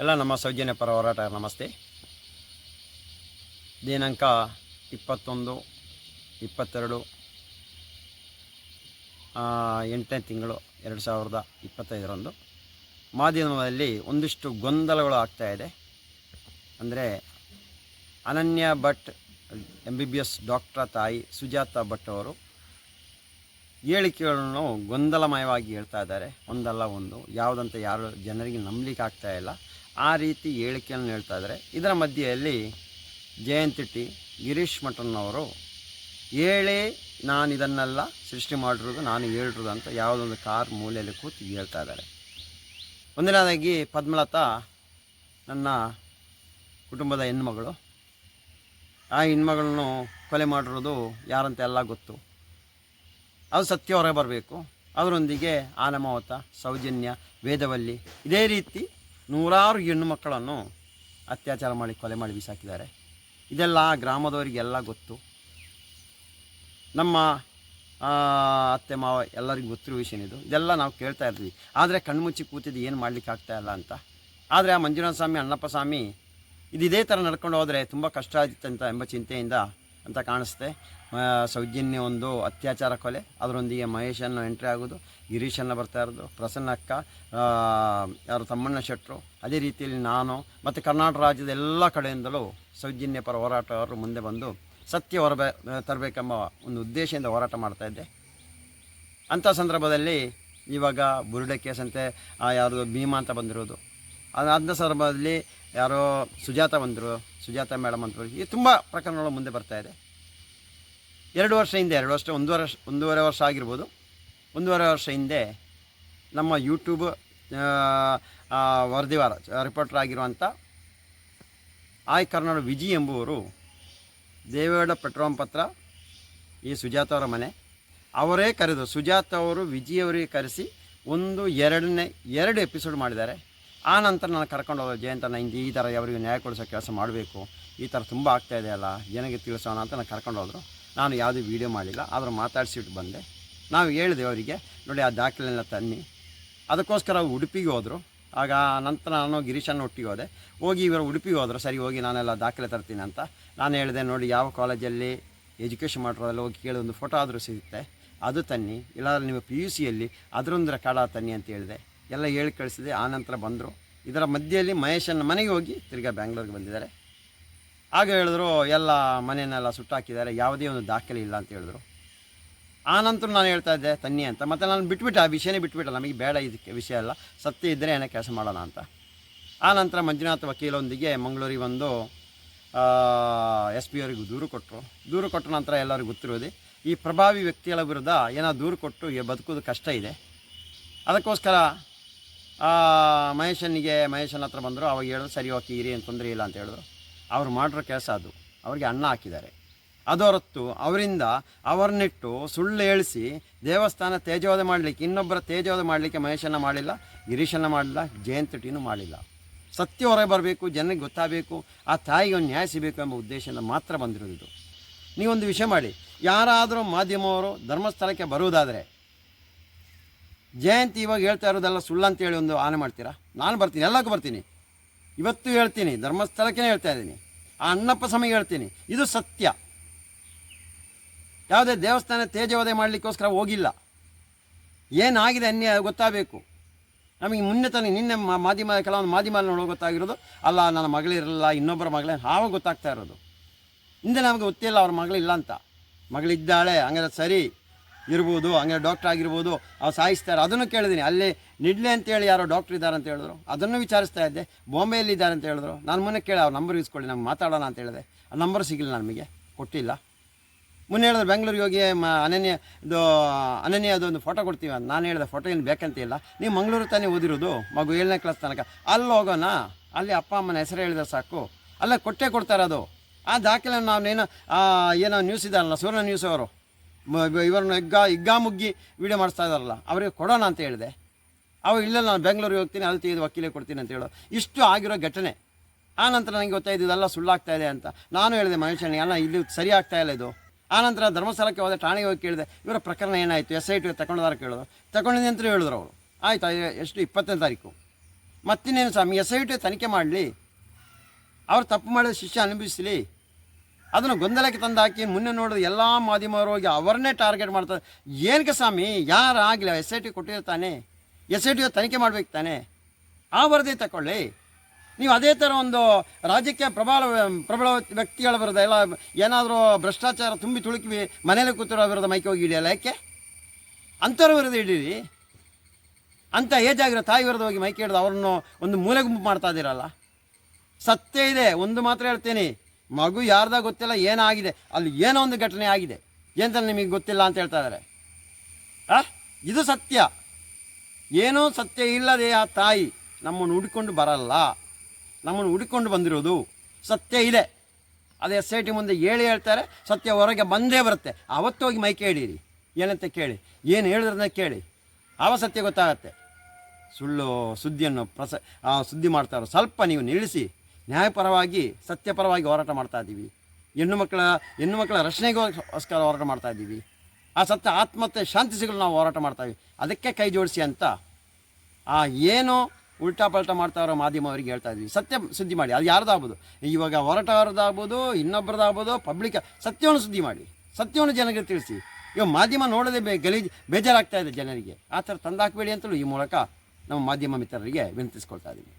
ಎಲ್ಲ ನಮ್ಮ ಸೌಜನ್ಯ ಪರ ಹೋರಾಟ. ನಮಸ್ತೆ. ದಿನಾಂಕ ಇಪ್ಪತ್ತೊಂದು, ಇಪ್ಪತ್ತೆರಡು ಎಂಟನೇ ತಿಂಗಳು ಎರಡು ಸಾವಿರದ ಇಪ್ಪತ್ತೈದರಂದು. ಮಾಧ್ಯಮದಲ್ಲಿ ಒಂದಿಷ್ಟು ಗೊಂದಲಗಳು ಆಗ್ತಾ ಇದೆ. ಅಂದರೆ Ananya Bhat M B B S ಡಾಕ್ಟ್ರ ತಾಯಿ ಸುಜಾತ ಭಟ್ ಅವರು ಹೇಳಿಕೆಗಳನ್ನು ಗೊಂದಲಮಯವಾಗಿ ಹೇಳ್ತಾ ಇದ್ದಾರೆ. ಒಂದಲ್ಲ ಒಂದು. ಯಾವುದಂತ ಯಾರು ಜನರಿಗೆ ನಂಬಲಿಕ್ಕೆ ಆಗ್ತಾ ಇಲ್ಲ. ಆ ರೀತಿ ಹೇಳಿಕೆಯನ್ನು ಹೇಳ್ತಾ ಇದ್ದಾರೆ. ಇದರ ಮಧ್ಯೆಯಲ್ಲಿ ಜಯಂತಿ ಟಿ ಗಿರೀಶ್ ಮಠನ್ನವರು ಹೇಳೇ ನಾನು ಇದನ್ನೆಲ್ಲ, ಸೃಷ್ಟಿ ಮಾಡಿರೋದು ನಾನು ಹೇಳಿರೋದು ಅಂತ ಯಾವುದೊಂದು ಕಾರ್ ಮೂಲೆಯಲ್ಲಿ ಕೂತು ಹೇಳ್ತಾ ಇದ್ದಾರೆ. ಒಂದನೇದಾಗಿ ಪದ್ಮಲತಾ, ನನ್ನ ಕುಟುಂಬದ ಹೆಣ್ಮಗಳು. ಆ ಹೆಣ್ಮಗಳನ್ನು ಕೊಲೆ ಮಾಡಿರೋದು ಯಾರಂತ ಎಲ್ಲ ಗೊತ್ತು. ಅದು ಸತ್ಯ ಹೊರಗೆ ಬರಬೇಕು. ಅದರೊಂದಿಗೆ ಆನಮಾವತ, ಸೌಜನ್ಯ, ವೇದವಲ್ಲಿ ಇದೇ ರೀತಿ ನೂರಾರು ಹೆಣ್ಣು ಮಕ್ಕಳನ್ನು ಅತ್ಯಾಚಾರ ಮಾಡಿ ಕೊಲೆ ಮಾಡಿ ಬಿಸಾಕಿದ್ದಾರೆ. ಇದೆಲ್ಲ ಗ್ರಾಮದವರಿಗೆಲ್ಲ ಗೊತ್ತು. ನಮ್ಮ ಅತ್ತೆ, ಮಾವ ಎಲ್ಲರಿಗೂ ಗೊತ್ತಿರೋ ವಿಷಯ ಇದು ಇದೆಲ್ಲ ನಾವು ಕೇಳ್ತಾ ಇರ್ತೀವಿ ಆದರೆ ಕಣ್ಮುಚ್ಚಿ ಕೂತಿದ್ದು ಏನು ಮಾಡಲಿಕ್ಕೆ ಆಗ್ತಾ ಇಲ್ಲ ಅಂತ. ಆದರೆ ಆ ಮಂಜುನಾಥ ಸ್ವಾಮಿ, ಅಣ್ಣಪ್ಪ ಸ್ವಾಮಿ ಇದು ಇದೇ ಥರ ನಡ್ಕೊಂಡು ಹೋದರೆ ತುಂಬ ಕಷ್ಟ ಅಂತ ಎಂಬ ಚಿಂತೆಯಿಂದ ಅಂತ ಕಾಣಿಸುತ್ತೆ. ಸೌಜನ್ಯ ಒಂದು ಅತ್ಯಾಚಾರ ಕೊಲೆ. ಅದರೊಂದಿಗೆ ಮಹೇಶನ್ನು ಎಂಟ್ರಿ ಆಗೋದು. ಗಿರೀಶನ್ನು ಬರ್ತಾ ಇರೋದು. ಪ್ರಸನ್ನ ಅಕ್ಕ ಯಾರು ತಮ್ಮಣ್ಣ ಶೆಟ್ಟರು ಅದೇ ರೀತಿಯಲ್ಲಿ ನಾನು ಮತ್ತು ಕರ್ನಾಟಕ ರಾಜ್ಯದ ಎಲ್ಲ ಕಡೆಯಿಂದಲೂ ಸೌಜನ್ಯ ಪರ ಹೋರಾಟಗಾರರು ಮುಂದೆ ಬಂದು ಸತ್ಯ ಹೊರಬೇ, ತರಬೇಕೆಂಬ ಒಂದು ಉದ್ದೇಶದಿಂದ ಹೋರಾಟ ಮಾಡ್ತಾ ಇದ್ದೆ. ಅಂಥ ಸಂದರ್ಭದಲ್ಲಿ ಇವಾಗ ಬುರುಡೆ ಕೇಸಂತೆ ಯಾರು ಭೀಮಾ ಅಂತ ಬಂದಿರೋದು. ಅದಾದ ಸಂದರ್ಭದಲ್ಲಿ ಯಾರೋ ಸುಜಾತ ಬಂದರು, ಸುಜಾತ ಮೇಡಮ್ ಅಂತ ಈ ತುಂಬ ಪ್ರಕರಣಗಳು ಮುಂದೆ ಬರ್ತಾ ಇದೆ. ಎರಡು ವರ್ಷ ಹಿಂದೆ, ಎರಡು ವರ್ಷ, ಒಂದೂವರೆ ವರ್ಷ ಒಂದೂವರೆ ವರ್ಷ ಆಗಿರ್ಬೋದು. ಒಂದೂವರೆ ವರ್ಷ ಹಿಂದೆ ನಮ್ಮ ಯೂಟ್ಯೂಬ್ ವರದಿವಾರ ರಿಪೋರ್ಟರ್ ಆಗಿರುವಂಥ ಆಯ್ ಕರ್ನಾಡು ವಿಜಿ ಎಂಬುವರು ದೇವೇಗೌಡ ಪೆಟ್ರೋಲ್ ಪತ್ರ ಈ ಸುಜಾತ ಅವರ ಮನೆ. ಅವರೇ ಕರೆದು, ಸುಜಾತ ಅವರು ವಿಜಿ ಅವರಿಗೆ ಕರೆಸಿ ಒಂದು ಎರಡನೇ, ಎರಡು ಎಪಿಸೋಡ್ ಮಾಡಿದ್ದಾರೆ. ಆ ನಂತರ ನಾನು ಕರ್ಕೊಂಡು ಹೋದ ಜಯಂತನ ಹಿಂಗೆ ಈ ಥರ ಅವರಿಗೆ ನ್ಯಾಯ ಕೊಡಿಸೋ ಕೆಲಸ ಮಾಡಬೇಕು. ಈ ಥರ ತುಂಬ ಆಗ್ತಾ ಇದೆ ಅಲ್ಲ ಜನಕ್ಕೆ ತಿಳಿಸೋಣ ಅಂತ ನಾನು ಕರ್ಕೊಂಡು ಹೋದರು. ನಾನು ಯಾವುದೇ ವೀಡಿಯೋ ಮಾಡಿಲ್ಲ, ಆದರೂ ಮಾತಾಡಿಸಿಬಿಟ್ಟು ಬಂದೆ. ನಾವು ಹೇಳಿದೆ ಅವರಿಗೆ, ನೋಡಿ ಆ ದಾಖಲೆಲ್ಲ ತನ್ನಿ. ಅದಕ್ಕೋಸ್ಕರ ಉಡುಪಿಗೆ ಹೋದರು. ಆಗ ನಂತರ ನಾನು ಗಿರೀಶನ್ನ ಒಟ್ಟಿಗೆ ಹೋದೆ. ಹೋಗಿ ಇವರು ಉಡುಪಿಗೆ ಹೋದರು, ಸರಿ ಹೋಗಿ ನಾನೆಲ್ಲ ದಾಖಲೆ ತರ್ತೀನಿ ಅಂತ. ನಾನು ಹೇಳಿದೆ, ನೋಡಿ ಯಾವ ಕಾಲೇಜಲ್ಲಿ ಎಜುಕೇಷನ್ ಮಾಡಿರೋದಲ್ಲಿ ಹೋಗಿ ಕೇಳಿ ಒಂದು ಫೋಟೋ ಆದರೂ ಸಿಗುತ್ತೆ. ಅದು ತನ್ನಿ. ಇಲ್ಲಾಂದ್ರೆ ನೀವು ಪಿ ಯು ಸಿಯಲ್ಲಿ ಅದರೊಂದು ರೆಕಾರ್ಡ ತನ್ನಿ ಅಂತ ಹೇಳಿದೆ. ಎಲ್ಲ ಹೇಳಿ ಕಳಿಸಿದೆ. ಆನಂತರ ಬಂದರು. ಇದರ ಮಧ್ಯೆಯಲ್ಲಿ ಮಹೇಶನ ಮನೆಗೆ ಹೋಗಿ ತಿರ್ಗಾ ಬ್ಯಾಂಗ್ಳೂರಿಗೆ ಬಂದಿದ್ದಾರೆ. ಆಗ ಹೇಳಿದ್ರು ಎಲ್ಲ ಮನೆಯನ್ನೆಲ್ಲ ಸುಟ್ಟಾಕಿದ್ದಾರೆ. ಯಾವುದೇ ಒಂದು ದಾಖಲೆ ಇಲ್ಲ ಅಂತ ಹೇಳಿದ್ರು. ಆ ನಂತರ ನಾನು ಹೇಳ್ತಾ ಇದ್ದೆ ತನ್ನಿ ಅಂತ. ಮತ್ತು ನಾನು ಬಿಟ್ಬಿಟ್ಟೆ ಆ ವಿಷಯನೇ ಬಿಟ್ಬಿಟ್ಟೆ. ನಮಗೆ ಬೇಡ ಇದಕ್ಕೆ ವಿಷಯ ಅಲ್ಲ ಸತ್ಯ ಇದ್ದರೆ ಏನೋ ಕೆಲಸ ಮಾಡೋಣ ಅಂತ. ಆ ನಂತರ ಮಂಜುನಾಥ್ ವಕೀಲೊಂದಿಗೆ ಮಂಗಳೂರಿಗೆ ಬಂದು ಎಸ್ ಪಿ ಅವರಿಗೂ ದೂರು ಕೊಟ್ಟರು. ದೂರು ಕೊಟ್ಟ ನಂತರ ಎಲ್ಲರಿಗೂ ಗೊತ್ತಿರೋದು ಈ ಪ್ರಭಾವಿ ವ್ಯಕ್ತಿಗಳ ವಿರುದ್ಧ ಏನೋ ದೂರು ಕೊಟ್ಟು ಬದುಕೋದು ಕಷ್ಟ ಇದೆ. ಅದಕ್ಕೋಸ್ಕರ ಆ, ಮಹೇಶನಿಗೆ ಮಹೇಶನ ಹತ್ರ ಬಂದರು, ಅವಾಗ ಹೇಳಿದ್ರು, ಸರಿ, ಓಕೆ, ಇರಿ, ಏನು ತೊಂದರೆ ಇಲ್ಲ ಅಂತ ಹೇಳಿದ್ರು. ಅವ್ರು ಮಾಡಿರೋ ಕೆಲಸ ಅದು. ಅವರಿಗೆ ಅನ್ನ ಹಾಕಿದ್ದಾರೆ. ಅದು ಹೊರತು ಅವರಿಂದ ಅವರನ್ನಿಟ್ಟು ಸುಳ್ಳು ಹೇಳಿಸಿ ದೇವಸ್ಥಾನ ತೇಜೋದ ಮಾಡಲಿಕ್ಕೆ, ಇನ್ನೊಬ್ಬರ ತೇಜೋದ ಮಾಡಲಿಕ್ಕೆ ಮಹೇಶನ ಮಾಡಿಲ್ಲ ಗಿರೀಶನ ಮಾಡಿಲ್ಲ, ಜಯಂತ್ ಟಿನೂ ಮಾಡಿಲ್ಲ. ಸತ್ಯ ಹೊರಗೆ ಬರಬೇಕು, ಜನರಿಗೆ ಗೊತ್ತಾಗಬೇಕು, ಆ ತಾಯಿಗೆ ಒಂದು ನ್ಯಾಯ ಸಿಗಬೇಕು ಎಂಬ ಉದ್ದೇಶದಿಂದ ಮಾತ್ರ ಬಂದಿರೋದು ನೀವೊಂದು ವಿಷಯ ಮಾಡಿ, ಯಾರಾದರೂ ಮಾಧ್ಯಮವರು ಧರ್ಮಸ್ಥಳಕ್ಕೆ ಬರುವುದಾದರೆ ಜಯಂತಿ ಇವಾಗ ಹೇಳ್ತಾ ಇರೋದೆಲ್ಲ ಸುಳ್ಳು ಅಂತೇಳಿ ಒಂದು ಆನೆ ಮಾಡ್ತೀರಾ? ನಾನು ಬರ್ತೀನಿ ಎಲ್ಲಕ್ಕೂ ಬರ್ತೀನಿ. ಇವತ್ತು ಹೇಳ್ತೀನಿ, ಧರ್ಮಸ್ಥಳಕ್ಕೆ ಹೇಳ್ತಾ ಇದ್ದೀನಿ. ಆ ಅಣ್ಣಪ್ಪ ಸಮಯ ಹೇಳ್ತೀನಿ, ಇದು ಸತ್ಯ. ಯಾವುದೇ ದೇವಸ್ಥಾನ ತೇಜವಧೆ ಮಾಡಲಿಕ್ಕೋಸ್ಕರ ಹೋಗಿಲ್ಲ. ಏನಾಗಿದೆ ಅನ್ಯ ಗೊತ್ತಾಗಬೇಕು. ನಮಗೆ ಮುನ್ನೆ ತಾನೆ ನಿನ್ನೆ ಮಾಧ್ಯಮ, ಕೆಲವೊಂದು ಮಾಧ್ಯಮ ನೋಡೋ ಗೊತ್ತಾಗಿರೋದು, ಅಲ್ಲ, ನನ್ನ ಮಗಳಿರಲ್ಲ ಇನ್ನೊಬ್ಬರ ಮಗಳೇ ಆವಾಗ ಗೊತ್ತಾಗ್ತಾ ಇರೋದು. ಹಿಂದೆ ನಮಗೆ ಗೊತ್ತಿಲ್ಲ, ಅವ್ರ ಮಗಳಿಲ್ಲ ಅಂತ. ಮಗಳಿದ್ದಾಳೆ, ಹಂಗಾದ್ರೆ ಸರಿ. ಇರ್ಬೋದು, ಹಂಗೆ ಡಾಕ್ಟ್ರ್ ಆಗಿರ್ಬೋದು, ಅವ್ರು ಸಾಯಿಸ್ತಾರೆ. ಅದನ್ನು ಕೇಳಿದ್ದೀನಿ ಅಲ್ಲಿ ನಿಡ್ಲೆ ಅಂತೇಳಿ ಯಾರೋ ಡಾಕ್ಟ್ರ್ ಇದ್ದಾರೆ ಅಂತ ಹೇಳಿದ್ರು. ಅದನ್ನು ವಿಚಾರಿಸ್ತಾ ಇದ್ದೆ. ಬಾಂಬೆಯಲ್ಲಿ ಇದ್ದಾರೆ ಅಂತ ಹೇಳಿದ್ರು. ನಾನು ಮೊನ್ನೆ ಕೇಳಿ, ಅವ್ರ ನಂಬರ್ ಇಸ್ಕೊಳ್ಳಿ ನಮ್ಗೆ ಮಾತಾಡೋಣ ಅಂತ ಹೇಳಿದೆ. ಆ ನಂಬರ್ ಸಿಗಲಿಲ್ಲ ನಮಗೆ ಕೊಟ್ಟಿಲ್ಲ. ಮುನ್ನೆ ಹೇಳಿದ್ರೆ, ಬೆಂಗಳೂರಿಗೆ ಹೋಗಿ, ಮ, ಅನನ್ಯ, ಇದು, ಅನನ್ಯ ಅದೊಂದು ಫೋಟೋ ಕೊಡ್ತೀವಿ ಅಂತ. ನಾನು ಹೇಳಿದೆ ಫೋಟೋ ಏನು ಬೇಕಂತ ಇಲ್ಲ. ನೀವು ಮಂಗಳೂರು ತಾನೇ ಓದಿರೋದು? ಮಗು ಏಳನೇ ಕ್ಲಾಸ್ ತನಕ. ಅಲ್ಲಿ ಹೋಗೋಣ. ಅಲ್ಲಿ ಅಪ್ಪ ಅಮ್ಮನ ಹೆಸರು ಹೇಳಿದ್ರೆ ಸಾಕು. ಅಲ್ಲೇ ಕೊಟ್ಟೆ ಕೊಡ್ತಾರೆ ಅದು ಆ ದಾಖಲೆ ನಾವೇನೋ ಏನೋ ನ್ಯೂಸ್ ಇದಾರಲ್ಲ ಸುವರ್ಣ ನ್ಯೂಸ್ ಅವರು. ಇವ್ರನ್ನ ಇಗ್ಗ ಹಿಗ್ಗಾ ಮುಗ್ಗಿ ವಿಡಿಯೋ ಮಾಡಿಸ್ತಾ ಇದ್ದಾರಲ್ಲ, ಅವರಿಗೆ ಕೊಡೋಣ ಅಂತ ಹೇಳಿದೆ. ಅವಾಗ ಇಲ್ಲ, ನಾನು ಬೆಂಗಳೂರಿಗೆ ಹೋಗ್ತೀನಿ, ಅಲ್ಲಿ ತೆಗೆದು ವಕೀಲೆ ಕೊಡ್ತೀನಿ ಅಂತ ಹೇಳೋ, ಇಷ್ಟು ಆಗಿರೋ ಘಟನೆ. ಆ ನಂತರ ನನಗೆ ಗೊತ್ತಾಯ್ತು ಇದೆಲ್ಲ ಸುಳ್ಳಾಗ್ತಾ ಇದೆ ಅಂತ. ನಾನು ಹೇಳಿದೆ ಮನುಷ್ಯನಿಗೆ ಅಲ್ಲ ಇಲ್ಲಿ ಸರಿ ಆಗ್ತಾ ಇಲ್ಲ ಇದು. ಆ ನಂತರ ಧರ್ಮಸ್ಥಳಕ್ಕೆ ಹೋದೆ, ಠಾಣೆಗೆ ಹೋಗಿ ಕೇಳಿದೆ, ಇವರ ಪ್ರಕರಣ ಏನಾಯಿತು? ಎಸ್ ಐ ಟಿ ತಗೊಂಡಾರ ಕೇಳೋದು ತಗೊಂಡಿದ್ದೆ ಅಂತ ಹೇಳಿದ್ರು ಅವರು. ಆಯ್ತು ಎಷ್ಟು, ಇಪ್ಪತ್ತನೇ ತಾರೀಕು. ಮತ್ತಿನ್ನೇನು ಸ್ವಾಮಿ ಎಸ್ ಐ ಟಿ ತನಿಖೆ ಮಾಡಲಿ? ಅವ್ರು ತಪ್ಪು ಮಾಡಿದ ಶಿಷ್ಯ ಅನುಭವಿಸಲಿ? ಅದನ್ನು ಗೊಂದಲಕ್ಕೆ ತಂದು ಹಾಕಿ ಮುನ್ನೆ ನೋಡಿದ ಎಲ್ಲ ಮಾಧ್ಯಮವರು ಹೋಗಿ ಅವರನ್ನೇ ಟಾರ್ಗೆಟ್ ಮಾಡ್ತಾರೆ. ಏನಕ್ಕೆ ಸ್ವಾಮಿ? ಯಾರು ಆಗಲಿ ಎಸ್ ಐ ಟಿ ಕೊಟ್ಟಿರ್ತಾನೆ ಎಸ್ ಐ ಟಿ ತನಿಖೆ ಮಾಡ್ಬೇಕು ತಾನೆ? ಆ ವರದಿ ತಗೊಳ್ಳಿ ನೀವು ಅದೇ ಥರ ಒಂದು ರಾಜಕೀಯ ಪ್ರಬಲ ಪ್ರಬಲ ವ್ಯಕ್ತಿಗಳ ವಿರುದ್ಧ ಎಲ್ಲ ಏನಾದರೂ ಭ್ರಷ್ಟಾಚಾರ ತುಂಬಿ ತುಳುಕಿ ಮನೇಲಿ ಕೂತಿರೋ ವಿರುದ್ಧ ಮೈಕೆ ಹೋಗಿ ಹಿಡಿಯಲ್ಲ ಯಾಕೆ? ಅಂಥವ್ರ ವಿರುದ್ಧ ಹಿಡೀರಿ. ಅಂತ ಏಜಾಗಿರೋ ತಾಯಿ ವಿರುದ್ಧ ಹೋಗಿ ಮೈಕೆ ಹಿಡಿದು ಅವ್ರನ್ನು ಒಂದು ಮೂಲೆ ಗುಂಪು ಮಾಡ್ತಾ ಇದ್ದೀರಲ್ಲ? ಸತ್ಯ ಇದೆ. ಒಂದು ಮಾತ್ರ ಹೇಳ್ತೀನಿ. ಮಗು ಯಾರ್ದಾಗ ಗೊತ್ತಿಲ್ಲ, ಏನಾಗಿದೆ, ಅಲ್ಲಿ ಏನೋ ಒಂದು ಘಟನೆ ಆಗಿದೆ. ಎಂತ ನಿಮಗೆ ಗೊತ್ತಿಲ್ಲ ಅಂತ ಹೇಳ್ತಾ ಇದ್ದಾರೆ? ಆ? ಇದು ಸತ್ಯ. ಏನೋ ಸತ್ಯ ಇಲ್ಲದೆ ಆ ತಾಯಿ ನಮ್ಮನ್ನು ಹುಡುಕೊಂಡು ಬರಲ್ಲ. ನಮ್ಮನ್ನು ಹುಡುಕೊಂಡು ಬಂದಿರೋದು ಸತ್ಯ ಇದೆ. ಅದು ಎಸ್ ಐ ಟಿ ಮುಂದೆ ಹೇಳಿ ಹೇಳ್ತಾರೆ, ಸತ್ಯ ಹೊರಗೆ ಬಂದೇ ಬರುತ್ತೆ. ಆವತ್ತೋಗಿ ಹೋಗಿ ಮೈ ಕೇಳಿರಿ. ಏನಂತ ಕೇಳಿ? ಏನು ಹೇಳಿದ್ರನ್ನ ಕೇಳಿ. ಆವ ಸತ್ಯ ಗೊತ್ತಾಗತ್ತೆ? ಸುಳ್ಳು ಸುದ್ದಿಯನ್ನು ಪ್ರಸ ಸುದ್ದಿ ಮಾಡ್ತಾರೋ ಸ್ವಲ್ಪ ನೀವು ನಿಲ್ಲಿಸಿ. ನ್ಯಾಯಪರವಾಗಿ, ಸತ್ಯಪರವಾಗಿ ಹೋರಾಟ ಮಾಡ್ತಾ ಇದ್ದೀವಿ. ಹೆಣ್ಣು ಮಕ್ಕಳ ಹೆಣ್ಣು ಮಕ್ಕಳ ರಕ್ಷಣೆಗೋಸ್ಕರ ಹೋರಾಟ ಮಾಡ್ತಾ ಇದ್ದೀವಿ. ಆ ಸತ್ಯ, ಆತ್ಮಹತ್ಯೆ, ಶಾಂತಿ ಸಿಗಲು ನಾವು ಹೋರಾಟ ಮಾಡ್ತಾ ಇದ್ದೀವಿ. ಅದಕ್ಕೆ ಕೈ ಜೋಡಿಸಿ ಅಂತ ಆ ಏನು ಉಲ್ಟಾ ಪಲ್ಟಾ ಮಾಡ್ತಾರೋ ಮಾಧ್ಯಮವರಿಗೆ ಹೇಳ್ತಾ ಇದ್ವಿ ಸತ್ಯ ಸುದ್ದಿ ಮಾಡಿ, ಅದು ಯಾರ್ದಾಗ್ಬೋದು ಇವಾಗ ಹೋರಾಟಗಾರದಾಗ್ಬೋದು ಇನ್ನೊಬ್ಬರದಾಗ್ಬೋದು ಪಬ್ಲಿಕ್ ಸತ್ಯವನ್ನು ಸುದ್ದಿ ಮಾಡಿ. ಸತ್ಯವನ್ನು ಜನರಿಗೆ ತಿಳಿಸಿ. ಇವಾಗ ಮಾಧ್ಯಮ ನೋಡದೆ ಬೇ ಗಲೀಜು, ಬೇಜಾರಾಗ್ತಾ ಇದೆ ಜನರಿಗೆ. ಆ ಥರ ತಂದಾಕಬೇಡಿ ಅಂತಲೂ ಈ ಮೂಲಕ ನಮ್ಮ ಮಾಧ್ಯಮ ಮಿತ್ರರಿಗೆ ವಿನಂತಿಸ್ಕೊಳ್ತಾ ಇದ್ದೀವಿ.